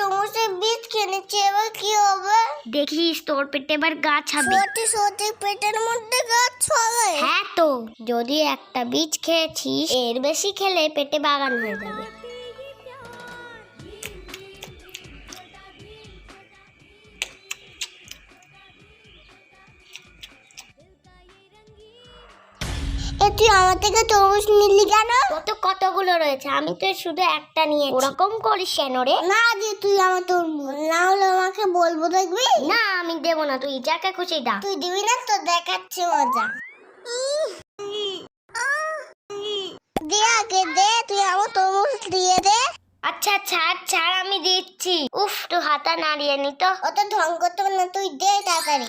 নিচে এবার কি হবে? দেখিস তোর পেটে এবার গাছ হবে। সত্যি সত্যি পেটের মধ্যে গাছ হবে? হ্যাঁ তো। যদি একটা বীজ খেয়েছিস এর বেশি খেলে পেটে বাগান হয়ে যাবে। এ তুই আমার থেকে তরমুজ নিলি কেন? তো কতগুলো রয়েছে? আমি তো শুধু একটা নিয়ে ওরকম করিস কেন রে? না যে তুই আমার তরমুজ না হলে আমাকে বলব দেখবি? না আমি দেবো না। তুই যাকে খুশি দা। তুই দিবি না তো দেখাচ্ছে মজা। দে আগে দে তুই আমার তরমুজ দিয়ে দে। আচ্ছা ছাড় ছাড় আমি দিচ্ছি। উফ তুই হাতা নাড়িয়ে নি তো। অত ঢং করতে না তুই দে তাড়াতাড়ি।